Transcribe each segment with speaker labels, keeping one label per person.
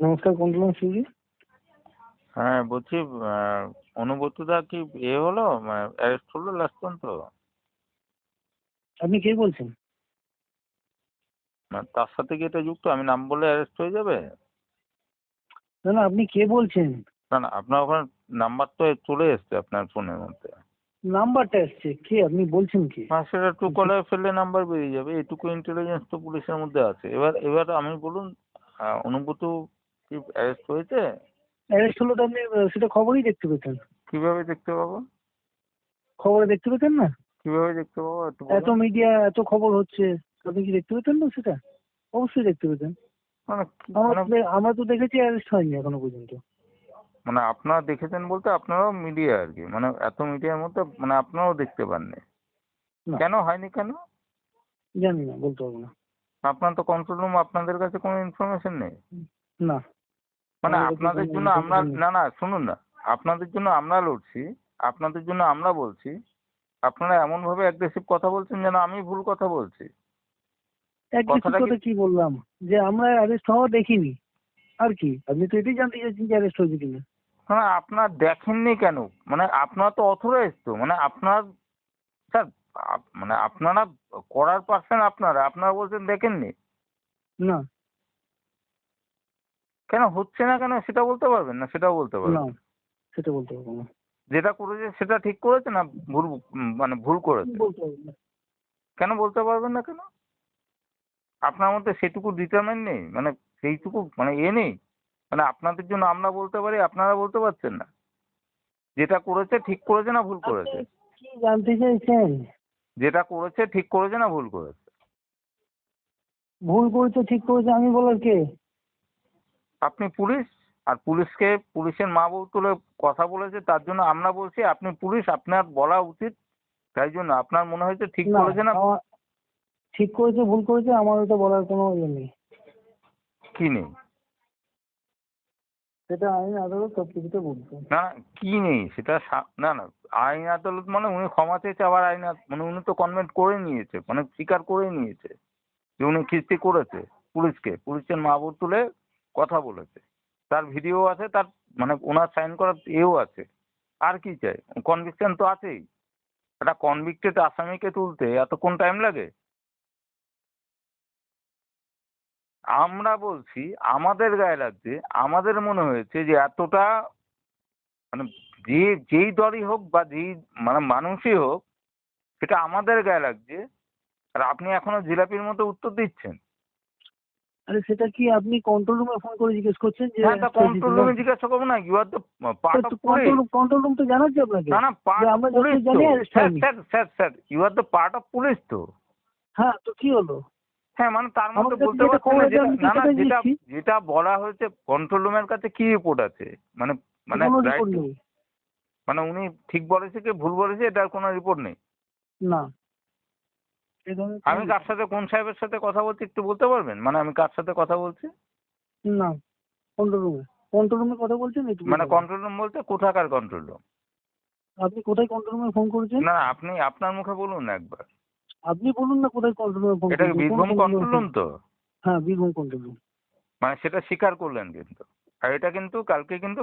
Speaker 1: নমস্কার কন্ট্রোল সুজি
Speaker 2: হ্যাঁ বলছি অনুব্রতদা কি এ হলো? অ্যারেস্ট হলো লাস্ট পর্যন্ত?
Speaker 1: আপনি কে বলছেন?
Speaker 2: না, তার সাথে কি এটা যুক্ত? আমি নাম বলে অ্যারেস্ট হয়ে যাবে?
Speaker 1: না না আপনি কে বলছেন?
Speaker 2: না না আপনার ওখানে নাম্বার তো চলে এসছে আপনার ফোনের মধ্যে।
Speaker 1: নাম্বারটা এসছে কে? আপনি বলছেন কে?
Speaker 2: হ্যাঁ সেটা টু কলে ফেললে নাম্বার বেরিয়ে যাবে। এটুকু ইন্টেলিজেন্স তো পুলিশের মধ্যে আছে। এবার এবার আমি বলুন অনুব্রত কি অ্যারেস্ট হয়েছে?
Speaker 1: অ্যারেস্ট হলো তো আপনি সেটা খবরই দেখতে পেতেন।
Speaker 2: কীভাবে দেখতে পাবো?
Speaker 1: খবরে দেখতে পেতেন না?
Speaker 2: কীভাবে দেখতে পাবো
Speaker 1: এত। মিডিয়া এত খবর হচ্ছে আপনি কি দেখতে পেতেন না সেটা? অবশ্যই দেখতে পেতেন।
Speaker 2: মানে কি-
Speaker 1: আমরা
Speaker 2: মানে
Speaker 1: তো দেখেছি অ্যারেস্ট হয়নি এখনও পর্যন্ত।
Speaker 2: মানে আপনারা দেখেছেন বলতে আপনারাও মিডিয়া আর কি। মানে এত মিডিয়ার মধ্যে মানে আপনারাও দেখতে পাননি।
Speaker 1: না।
Speaker 2: কেন হয়নি কেন?
Speaker 1: জানি না বলতে পারব না।
Speaker 2: আপনার তো কন্ট্রোল রুম আপনাদের কাছে কোনো ইনফরমেশন নেই।
Speaker 1: না।
Speaker 2: মানে আপনাদের জন্য আমরা না না শুনুন না। আপনাদের জন্য আমরা লড়ছি আপনাদের জন্য আমরা বলছি আপনারা এমন ভাবে অ্যাগ্রেসিভ কথা বলছেন যেন আমি ভুল কথা বলছি। কথাটা কি-
Speaker 1: বললাম? যে আমরা অ্যারেস্ট হওয়া দেখিনি। আর কি? আপনি তো এটাই জানতে চাইছেন যে অ্যারেস্ট হয়েছে কিনা।
Speaker 2: মানে আপনার দেখেননি কেন? মানে আপনারা তো অথরাইজ তো। মানে আপনার স্যার মানে আপনারা করার পার্সন আপনারা। আপনারা বলছেন দেখেননি।
Speaker 1: না।
Speaker 2: কেন হচ্ছে না কেন সেটা বলতে পারবেন না? সেটাও বলতে পারবেন না।
Speaker 1: সেটা বলতে পারব না।
Speaker 2: যেটা করেছে সেটা ঠিক করেছে না ভুল মানে ভুল করেছে?
Speaker 1: বলতে পারব না।
Speaker 2: কেন বলতে পারবেন না কেন? আপনার মধ্যে সেটুকু ডিটারমেন্ট নেই? মানে সেইটুকু মানে এ নেই? মানে আপনাদের জন্য আমরা বলতে পারি আপনারা বলতে পারছেন না? যেটা করেছে ঠিক করেছে না ভুল করেছে?
Speaker 1: কি জানতে চাইছেন?
Speaker 2: যেটা করেছে ঠিক করেছে না ভুল করেছে?
Speaker 1: ভুল করেছে ঠিক করেছে আমি বলার কে?
Speaker 2: আপনি পুলিশ আর পুলিশকে পুলিশের মা বউ তুলে কথা বলেছে তার জন্য আমরা বলছি আপনি পুলিশ আপনার বলা উচিত। তাই জন্য আপনার মনে হয়েছে ঠিক করেছে না?
Speaker 1: ঠিক করেছে ভুল করেছে আমার ওটা বলার কোনো ইয়ে নেই।
Speaker 2: কি নেই?
Speaker 1: সেটা আইন আদালত সব কিছুতে বলছে।
Speaker 2: না কি নেই? সেটা না না আইন আদালত মানে উনি ক্ষমা চেয়েছে আবার আইন মানে উনি তো কনভেন্ট করে নিয়েছে মানে স্বীকার করে নিয়েছে যে উনি খিস্তি করেছে পুলিশকে। পুলিশের মা তুলে কথা বলেছে। তার ভিডিও আছে, তার মানে ওনার সাইন করার এও আছে। আর কি চাই? কনভিকশন তো আছেই। একটা কনভিক্টেড আসামিকে তুলতে এতক্ষণ টাইম লাগে? আমরা বলছি, আমাদের গায়ে লাগছে, আমাদের মনে হয়েছে যে এতটা মানে যে, যেই দলই হোক বা যেই মানে মানুষই হোক, সেটা আমাদের গায়ে লাগছে। আর আপনি এখনও জিলাপির মতো উত্তর দিচ্ছেন।
Speaker 1: আরে সেটা কি আপনি কন্ট্রোল রুমে ফোন করে জিজ্ঞেস করছেন যে
Speaker 2: হ্যাঁ তা কন্ট্রোল রুমে জিজ্ঞাসা করব না you are the part of
Speaker 1: control control room তো জানাচ্ছে আপনাকে।
Speaker 2: না না পার্ট
Speaker 1: আমরা
Speaker 2: পুলিশ
Speaker 1: জানি
Speaker 2: sir. Sir sir you are the part of police তো।
Speaker 1: হ্যাঁ তো কি হলো?
Speaker 2: হ্যাঁ মানে তার মধ্যে বলতে
Speaker 1: যেটা
Speaker 2: পারছেন না না যেটা যেটা বলা হয়েছে কন্ট্রোল রুমের কাছে কি রিপোর্ট আছে? মানে মানে মানে উনি ঠিক বলেছে কি ভুল বলেছে এটার কোনো রিপোর্ট নেই?
Speaker 1: না।
Speaker 2: আমি কার সাথে কোন সাহেবের সাথে কথা বলছি একটু বলতে পারবেন? মানে আমি কার সাথে কথা বলছি?
Speaker 1: না কন্ট্রোল রুমে কন্ট্রোল রুমে কথা বলছেন
Speaker 2: মানে কন্ট্রোল রুম বলতে কোথাকার কন্ট্রোল রুম
Speaker 1: আপনি কোথায় কন্ট্রোল রুমে ফোন করেছেন?
Speaker 2: না আপনি আপনার মুখে বলুন না একবার।
Speaker 1: আপনি বলুন না কোথায় কন্ট্রোল রুমে ফোন
Speaker 2: এটা বীরভূম কন্ট্রোল রুম তো?
Speaker 1: হ্যাঁ বীরভূম কন্ট্রোল রুম
Speaker 2: মানে সেটা স্বীকার করলেন কিন্তু। আর এটা কিন্তু কালকে কিন্তু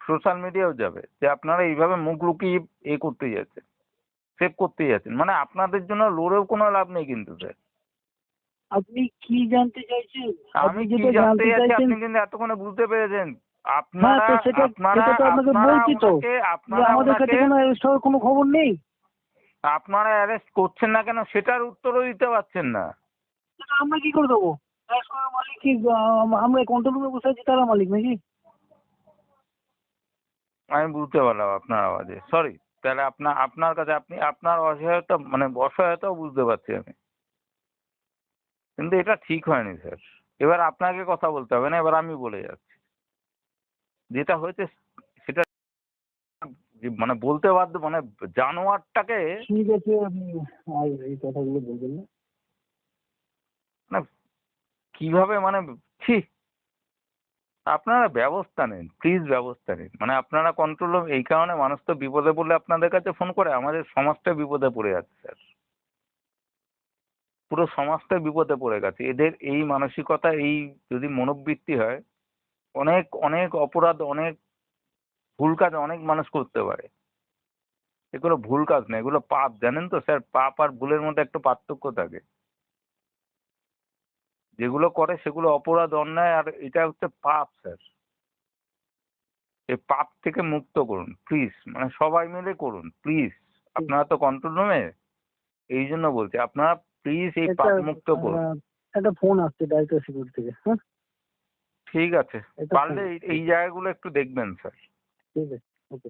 Speaker 2: সোশ্যাল মিডিয়াও যাবে যে আপনারা এইভাবে মুখ লুকিয়ে এ করতে যাচ্ছেন। সেভ করতে যাচ্ছেন। মানে আপনাদের জন্য লড়েও কোনো লাভ নেই কিন্তু স্যার
Speaker 1: আপনি কি জানতে চাইছেন?
Speaker 2: আমি কি
Speaker 1: যেটা
Speaker 2: জানতে
Speaker 1: চাইছি
Speaker 2: আপনি কিন্তু এতক্ষণে বুঝতে পেরেছেন। আপনারা আপনারা
Speaker 1: আপনাকে বলছি তো।
Speaker 2: ওনাকে-
Speaker 1: যে
Speaker 2: আপনারা
Speaker 1: আমাদের কাছে কোনো অ্যারেস্ট কোনো খবর নেই?
Speaker 2: আপনারা অ্যারেস্ট করছেন না কেন? সেটার উত্তরও দিতে পারছেন না।
Speaker 1: আমরা কি করে দেবো? মালিক কি? আমরা কন্ট্রোল রুমে বসে আছি তারা মালিক নাকি?
Speaker 2: আমি বুঝতে পারলাম আপনার আওয়াজে। সরি তাহলে আপনার আপনার কাছে আপনি আপনার অসহায়তা মানে অসহায়তাও বুঝতে পারছি আমি। কিন্তু এটা ঠিক হয়নি স্যার। এবার আপনাকে কথা বলতে হবে না এবার আমি বলে যাচ্ছি। যেটা হয়েছে সেটা মানে বলতে বাধ্য মানে জানোয়ারটাকে
Speaker 1: ঠিক আছে আপনি আর এই কথাগুলো বলবেন না
Speaker 2: কীভাবে মানে ছি আপনারা ব্যবস্থা নেন প্লিজ ব্যবস্থা নিন। মানে আপনারা কন্ট্রোল এই কারণে মানুষ তো বিপদে পড়লে আপনাদের কাছে ফোন করে, আমাদের সমাজটা বিপদে পড়ে যাচ্ছে স্যার পুরো সমাজটা বিপদে পড়ে গেছে। এদের এই মানসিকতা, এই যদি মনোবৃত্তি হয়, অনেক অনেক অপরাধ, অনেক ভুল কাজ অনেক মানুষ করতে পারে। এগুলো ভুল কাজ না এগুলো পাপ। জানেন তো স্যার পাপ আর ভুলের মধ্যে একটা পার্থক্য থাকে। যেগুলো করে সেগুলো অপরাধ অন্যায় আর এটা হচ্ছে পাপ স্যার। এই পাপ থেকে মুক্ত করুন প্লিজ মানে সবাই মিলে করুন প্লিজ আপনারা তো কন্ট্রোল রুমে এই জন্য বলছি আপনারা প্লিজ এই পাপ মুক্ত করুন।
Speaker 1: একটা ফোন আসছে ডাইরেক্টর সিকিউরিটি থেকে হ্যাঁ?
Speaker 2: ঠিক আছে। পারলে এই- এই জায়গাগুলো একটু দেখবেন স্যার।
Speaker 1: ঠিক আছে ওকে